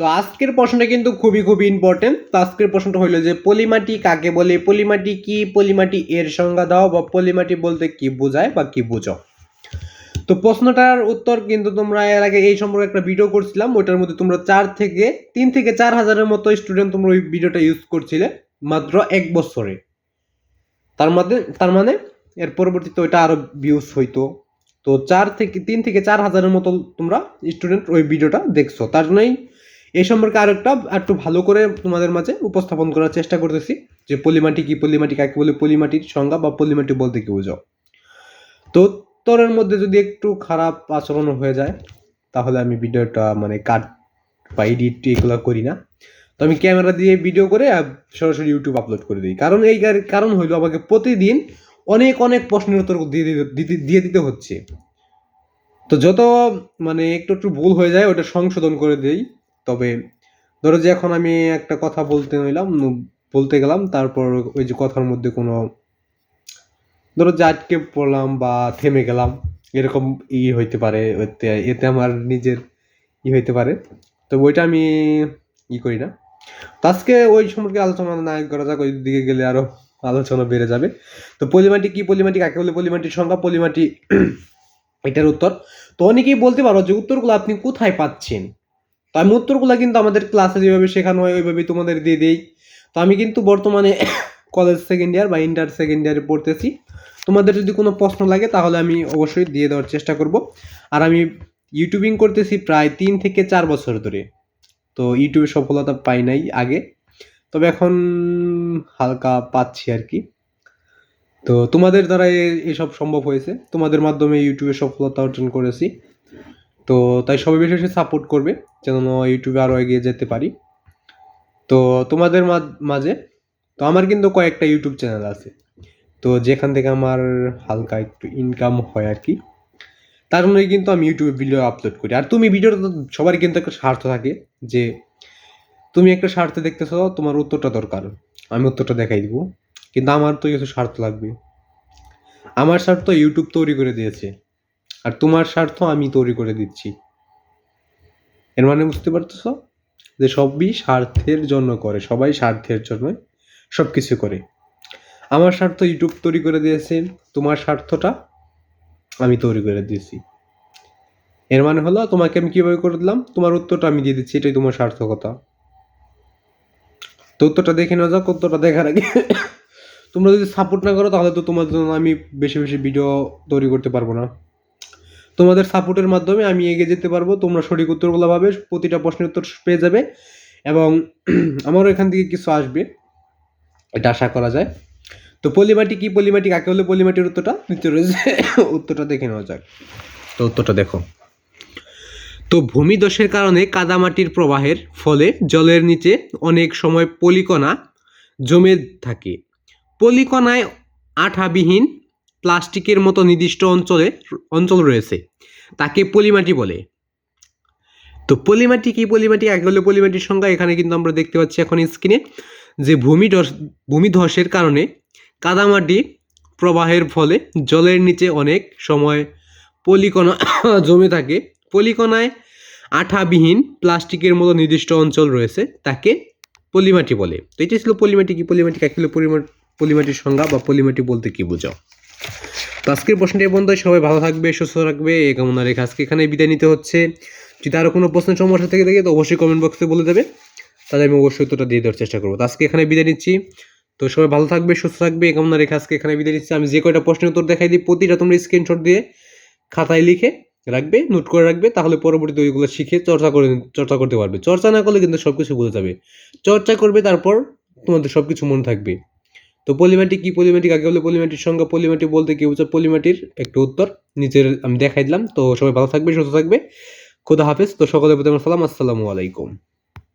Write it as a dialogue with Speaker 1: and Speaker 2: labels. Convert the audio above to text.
Speaker 1: তো আজকের প্রশ্নটা কিন্তু খুবই খুবই ইম্পর্টেন্ট তো আজকের প্রশ্নটা হলো যে, পলিমাটি কাকে বলে? পলিমাটি কি? পলিমাটি এর সংজ্ঞা দাও বা পলিমাটি বলতে কি বোঝায় বা কি বুঝো? তো প্রশ্নটার উত্তর কিন্তু তোমরা এর আগে এই সম্পর্কে একটা ভিডিও করছিলাম। ওইটার মধ্যে তোমরা চার থেকে, তিন থেকে চার হাজারের মতো স্টুডেন্ট তোমরা ওই ভিডিওটা ইউজ করছিলে মাত্র এক বছরে। তার মধ্যে, তার মানে এর পরবর্তীতে ওইটা আরও ভিউজ হইতো। তো চার থেকে, তিন থেকে চার হাজারের মতো তোমরা স্টুডেন্ট ওই ভিডিওটা দেখছ। তার জন্যই এই সম্পর্কে আরও একটা একটু ভালো করে তোমাদের মাঝে উপস্থাপন করার চেষ্টা করতেছি, যে পলিমাটি কি, পলিমাটি কাকে বলে, পলিমাটির সংজ্ঞা বা পলিমাটি বলতে কি বোঝো তো উত্তরের মধ্যে যদি একটু খারাপ আচরণ হয়ে যায়, তাহলে আমি ভিডিওটা মানে কাট বা এডিট এগুলো করি না। তো আমি ক্যামেরা দিয়ে ভিডিও করে সরাসরি ইউটিউব আপলোড করে দিই। কারণ এই কার- কারণ হইল আমাকে প্রতিদিন অনেক অনেক প্রশ্নের উত্তর দিয়ে দিতে- দিয়ে দিতে হচ্ছে। তো যত মানে একটু একটু ভুল হয়ে যায়, ওটা সংশোধন করে দেই। তবে ধরো যে এখন আমি একটা কথা বলতে নিলাম, বলতে গেলাম, তারপর ওই যে কথার মধ্যে কোনো ধরো যে আটকে পড়লাম বা থেমে গেলাম, এরকম ই হইতে পারে, এতে আমার নিজের ই হইতে পারে। তো ওইটা আমি ই করি না। তো আজকে ওই সম্পর্কে আলোচনা না করা যাক, ওই দিকে গেলে আরও আলোচনা বেড়ে যাবে। তো পলিমাটি কি পলিমাটি, কাকে বলে পলিমাটির সংখ্যা পলিমাটি, এটার উত্তর। তো অনেকেই বলতে পারো যে উত্তরগুলো আপনি কোথায় পাচ্ছেন? তো আমি উত্তরগুলো কিন্তু আমাদের ক্লাসে যেভাবে শেখানো হয়, ওইভাবেই তোমাদের দিয়ে দিই। তো আমি কিন্তু বর্তমানে কলেজ সেকেন্ড ইয়ার বা ইন্টার সেকেন্ড ইয়ারে পড়তেছি। তোমাদের যদি কোনো প্রশ্ন লাগে, তাহলে আমি অবশ্যই দিয়ে দেওয়ার চেষ্টা করব। আর আমি ইউটিউবিং করতেছি প্রায় তিন থেকে চার বছর ধরে। তো ইউটিউবে সফলতা পাই নাই আগে। তবে এখন হালকা পাচ্ছি আর কি। তো তোমাদের দ্বারা এসব সম্ভব হয়েছে। তোমাদের মাধ্যমে ইউটিউবে সফলতা অর্জন করেছি। তো তাই সবাই বেশি বেশি সাপোর্ট করবে, যেন ইউটিউবে আরও এগিয়ে যেতে পারি। তো তোমাদের মাঝে, তো আমার কিন্তু কয়েকটা ইউটিউব চ্যানেল আছে। তো যেখান থেকে আমার হালকা একটু ইনকাম হয় আর কি, তার জন্যই কিন্তু আমি ইউটিউবে ভিডিও আপলোড করি। আর তুমি ভিডিওটা সবারই কিন্তু একটা স্বার্থ থাকে, যে তুমি একটা স্বার্থে দেখতেছো, তোমার উত্তরটা দরকার। আমি উত্তরটা দেখাই দিব। কিন্তু আমার তো কিছু স্বার্থ লাগবে। আমার স্বার্থ ইউটিউব তৈরি করে দিয়েছে। আর তোমার স্বার্থ আমি তৈরি করে দিচ্ছি। এর মানে বুঝতে পারতেছো? যে সবই স্বার্থের জন্য করে, সবাই স্বার্থের জন্য সব কিছু করে। আমার স্বার্থ ইউটিউব তৈরি করে দিয়েছে, তোমার স্বার্থটা আমি তৈরি করে দিয়েছি। এর মানে হলো, তোমাকে আমি কীভাবে করে দিলাম? তোমার উত্তরটা আমি দিয়ে দিচ্ছি, এটাই তোমার সার্থকতা। তো উত্তরটা দেখে নেওয়া যাক, উত্তরটা দেখার আগে। তোমরা যদি সাপোর্ট না করো, তাহলে তো তোমার জন্য আমি বেশি বেশি ভিডিও তৈরি করতে পারব না। তোমাদের সাপোর্টের মাধ্যমে আমি এগিয়ে যেতে পারব, তোমরা সঠিক উত্তরগুলো পাবে, প্রতিটা প্রশ্নের উত্তর পেয়ে যাবে এবং আমারও এখান থেকে কিছু আসবে, এটা আশা করা যায়। তো পলিমাটি কি, পলিমাটি কাকে হলে পলিমাটির উত্তরটা, নিচে রয়েছে, উত্তরটা দেখে নেওয়া যাক। তো উত্তরটা দেখো। তো ভূমিদোষের কারণে কাদামাটির প্রবাহের ফলে জলের নিচে অনেক সময় পলিকণা জমে থাকে। পলিকণায় আঠাবিহীন প্লাস্টিকের মতো নির্দিষ্ট অঞ্চলে, অঞ্চল রয়েছে। তাকে পলিমাটি বলে। তো পলিমাটি কি পলিমাটি? আগে হলে পলিমাটির সংখ্যা এখানে কিন্তু আমরা দেখতে পাচ্ছি এখন স্ক্রিনে যে ভূমি ভূমিধসের কারণে কাদামাটি প্রবাহের ফলে জলের নিচে অনেক সময় পলিকণা জমে থাকে। পলিকণায় আঠাবিহীন প্লাস্টিকের মতো নির্দিষ্ট অঞ্চল রয়েছে, তাকে পলিমাটি বলে। তো এটি ছিল পলিমাটি কি? পলিমাটি কাকে পলিমাটির সংজ্ঞা বা পলিমাটি বলতে কি বোঝো তো আজকের প্রশ্নটি বন্ধু সবাই ভালো থাকবে, সুস্থ থাকবে, এই কামনা রেখে আজকে এখানে বিদায় নিতে হচ্ছে। যদি আরও কোনো প্রশ্নের সমস্যা থেকে থাকে, তো অবশ্যই কমেন্ট বক্সে বলে দেবে। তাহলে আমি অবশ্যই উত্তরটা দিয়ে দেওয়ার চেষ্টা করব। তো আজকে এখানে বিদায় নিচ্ছি। তো সবাই ভালো থাকবে, সুস্থ থাকবে, এই কামনা রেখে আজকে এখানে বিদায় নিচ্ছি। আমি যে কয়টা প্রশ্নের উত্তর দেখাই দিই, প্রতিটা তোমরা স্ক্রিনশট দিয়ে খাতায় লিখে রাখবে নোট করে রাখবে, তাহলে পরবর্তীতে ওইগুলো শিখে চর্চা করে, চর্চা করতে পারবে। চর্চা না করলে কিন্তু সব কিছু ভুলে যাবে। চর্চা করবে, তারপর তোমাদের সব কিছু মনে থাকবে। তো পলিমাটি কি পলিমাটি আগে বলে পলিমাটির সঙ্গে পলিমাটি বলতে কি বোঝায় পলিমাটির একটু উত্তর নিজের আমি দেখাই দিলাম। তো সবাই ভালো থাকবে, সুস্থ থাকবে। খুদা হাফেজ। তো সকলের প্রতি আমার সালাম। আসসালামু আলাইকুম।